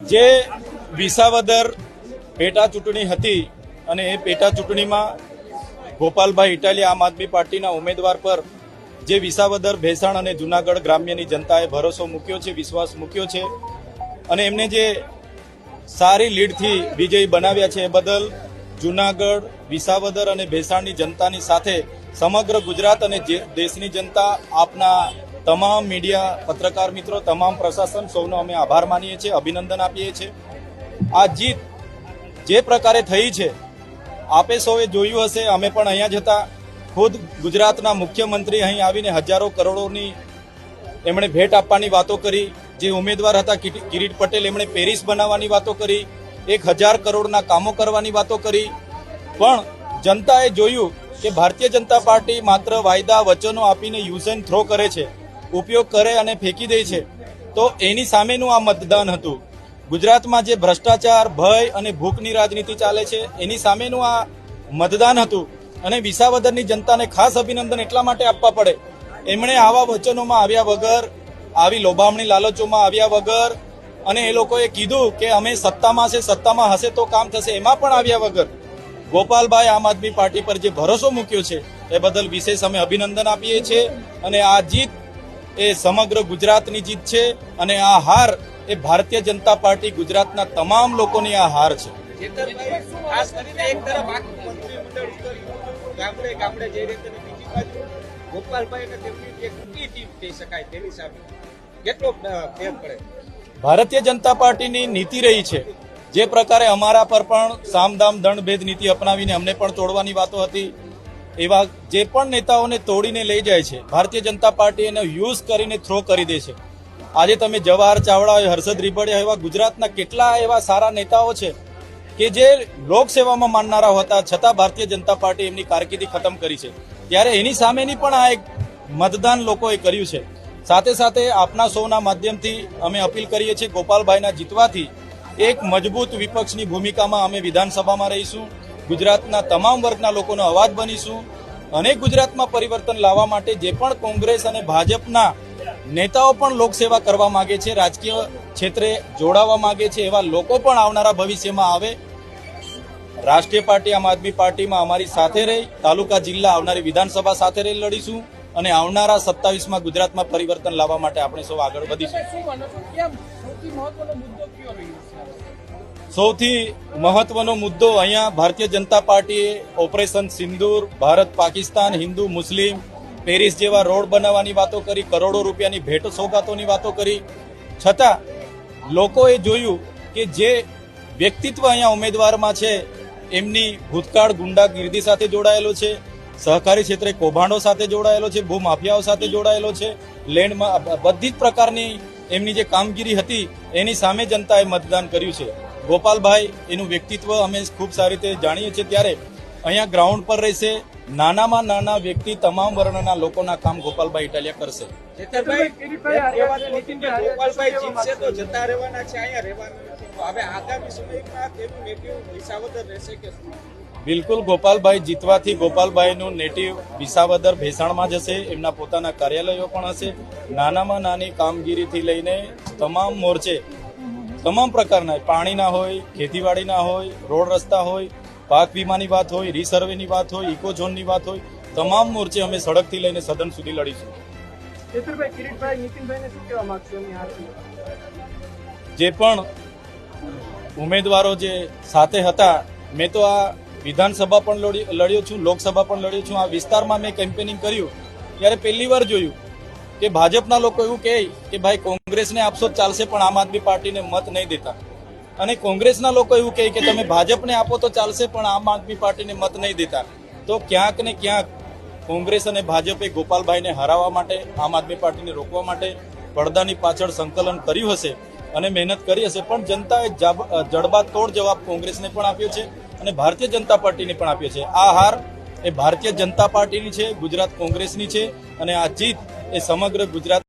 જે વિસાવદર પેટા ચૂંટણી હતી અને એ પેટા ચૂંટણીમાં ગોપાલભાઈ ઇટાલી આમ આદમી પાર્ટીના ઉમેદવાર પર જે વિસાવદર, ભેસાણ અને જુનાગઢ ગ્રામ્યની જનતાએ ભરોસો મૂક્યો છે, વિશ્વાસ મૂક્યો છે અને એમને જે સારી લીડથી વિજયી બનાવ્યા છે એ બદલ જુનાગઢ, વિસાવદર અને ભેસાણની જનતાની સાથે સમગ્ર ગુજરાત અને દેશની જનતા આપના તમામ મીડિયા પત્રકાર મિત્રો, તમામ પ્રશાસન સૌનો અમે આભાર માનીએ છીએ, અભિનંદન આપીએ છીએ. આ જીત જે પ્રકારે થઈ છે, આપે સૌએ જોયું હશે, અમે પણ અહીંયા જતા ખુદ ગુજરાતના મુખ્યમંત્રી અહીં આવીને હજારો કરોડોની એમણે ભેટ આપવાની વાતો કરી, જે ઉમેદવાર હતા કિરીટ પટેલ, એમણે પેરિસ બનાવવાની વાતો કરી, એક હજાર કરોડના કામો કરવાની વાતો કરી. પણ જનતાએ જોયું કે ભારતીય જનતા પાર્ટી માત્ર વાયદા, વચનો આપીને યુઝ એન્ડ થ્રો કરે છે. ઉપયોગ કરે અને ફેંકી દે છે. તો એની સામેનું આ મતદાન હતું. ગુજરાતમાં જે ભ્રષ્ટાચાર, ભય અને ભૂખની રાજનીતિ ચાલે છે, એની સામેનું આ મતદાન હતું. અને વિસાવદરની જનતાને ખાસ અભિનંદન એટલા માટે આપવા પડે. એમણે આવા વચનોમાં આવ્યા વગર, આવી લોભામણી લાલચોમાં આવ્યા વગર, અને એ લોકોએ કીધું કે અમે સત્તામાં છે સત્તામાં હશે તો કામ થશે, એમાં પણ આવ્યા વગર. ગોપાલભાઈ આમ આદમી પાર્ટી પર જે ભરોસો મૂક્યો છે, એ બદલ વિશેષ અમે અભિનંદન આપીએ છીએ. અને આ જીત એ સમગ્ર ગુજરાતની જીત છે અને આ હાર એ ભારતીય જનતા પાર્ટી ગુજરાતના તમામ લોકોની આ હાર છે. ભારતીય જનતા પાર્ટીની નીતિ રહી છે. જે પ્રકારે અમારા પર પણ સામદામ દંડ ભેદ નીતિ અપનાવીને અમને પણ તોડવાની વાતો હતી. એવા જે પણ નેતાઓને તોડીને લઈ જાય છે, ભારતીય જનતા પાર્ટી એનો યુઝ કરીને થ્રો કરી દે છે. આજે તમે જવાહર ચાવડા હોય હર્ષદ રીબડિયા એવા ગુજરાતના કેટલા એવા સારા નેતાઓ છે કે જે લોકસેવામાં માનનારા હતા, છતાં ભારતીય જનતા પાર્ટી એમની કારકિર્દી ખતમ કરી છે. ત્યારે એની સામેની પણ આ એક મતદાન લોકોએ કર્યું છે. સાથે સાથે આપના સૌના માધ્યમથી અમે અપીલ કરીએ છીએ ગોપાલભાઈના જીતવાથી એક મજબૂત વિપક્ષની ભૂમિકામાં અમે વિધાનસભામાં રહીશું. ગુજરાતના તમામ વર્ગના લોકોનો અવાજ બનીશું. અને ગુજરાતમાં પરિવર્તન લાવવા માટે જે પણ કોંગ્રેસ અને ભાજપના નેતાઓ પણ લોકસેવા કરવા માંગે છે, રાજકીય ક્ષેત્રે જોડાવા માંગે છે, એવા લોકો પણ આવનારા ભવિષ્યમાં આવે. રાષ્ટ્રીય પાર્ટી, આમ આદમી પાર્ટીમાં અમારી સાથે રહી, તાલુકા, જિલ્લા આવનારી વિધાનસભા સાથે રહી લડીશું અને આવનારા સત્તાવીસમાં ગુજરાતમાં પરિવર્તન લાવવા માટે આપણે સૌ આગળ વધીશું. સૌથી મહત્વનો મુદ્દો અહીંયા ભારતીય જનતા પાર્ટીએ ઓપરેશન સિંદૂર, ભારત પાકિસ્તાન, હિન્દુ, મુસ્લિમ, પેરિસ જેવા રોડ બનાવવાની વાતો કરી, કરોડો રૂપિયાની ભેટ સોગાતોની વાતો કરી. છતાં, લોકોએ જોયું કે જે વ્યક્તિત્વ અહીંયા ઉમેદવારમાં છે, એમની ભૂતકાળ ગુંડાગીર્દી સાથે જોડાયેલો છે, સહકારી ક્ષેત્રે કૌભાંડો સાથે જોડાયેલો છે, ભૂમાફિયાઓ સાથે જોડાયેલો છે, લેન્ડમાં બધી જ પ્રકારની એમની જે કામગીરી હતી, એની સામે જનતાએ મતદાન કર્યું છે. ગોપાલભાઈ એનું વ્યક્તિત્વ અમે ખૂબ સારી રીતે જાણીએ છીએ ત્યારે અહીંયા ગ્રાઉન્ડ પર રહેશે. નાનામાં નાના વ્યક્તિ તમામ વર્ણના લોકોના કામ ગોપાલભાઈ ઇટાલિયા કરશે. બિલકુલ ગોપાલભાઈ જીતવાથી ગોપાલભાઈનું નેટિવ વિસાવદર ભેસાણમાં જશે એમના પોતાના કાર્યાલયો પણ હશે. નાનામાં નાની કામગીરીથી લઈને તમામ મોરચે તમામ પ્રકારના પાણીના હોય ખેતીવાડીના હોય રોડ રસ્તા હોય પાક વીમાની વાત હોય રીસર્વેની વાત હોય ઇકો ઝોનની વાત હોય તમામ મોરચે અમે સડકથી લઈને સદન સુધી લડીશું. જે પણ ઉમેદવારો જે સાથે હતા મેં તો આ વિધાનસભા પણ લડી- લડ્યો છું લોકસભા પણ લડ્યો છું. આ વિસ્તારમાં મેં કેમ્પેનિંગ કર્યું. ત્યારે પહેલી વાર જોયું. કે ભાજપના લોકો એવું કહે કે ભાઈ કોંગ્રેસને આપશો ચાલશે, પણ આમ આદમી પાર્ટીને મત નહીં દેતા. અને કોંગ્રેસના લોકો એવું કહે કે તમે ભાજપને આપો તો ચાલશે, પણ આમ આદમી પાર્ટીને મત નહીં દેતા. તો ક્યાંક ને ક્યાંક કોંગ્રેસ અને ભાજપે ગોપાલભાઈને હરાવવા માટે, આમ આદમી પાર્ટીને રોકવા માટે પડદાની પાછળ સંકલન કર્યું હશે અને મહેનત કરી હશે. પણ જનતાએ જડબાતોડ જવાબ કોંગ્રેસને પણ આપ્યો છે અને ભારતીય જનતા પાર્ટીને પણ આપ્યો છે. આ હાર એ ભારતીય જનતા પાર્ટીની છે, ગુજરાત કોંગ્રેસની છે અને આ જીત એ સમગ્ર ગુજરાત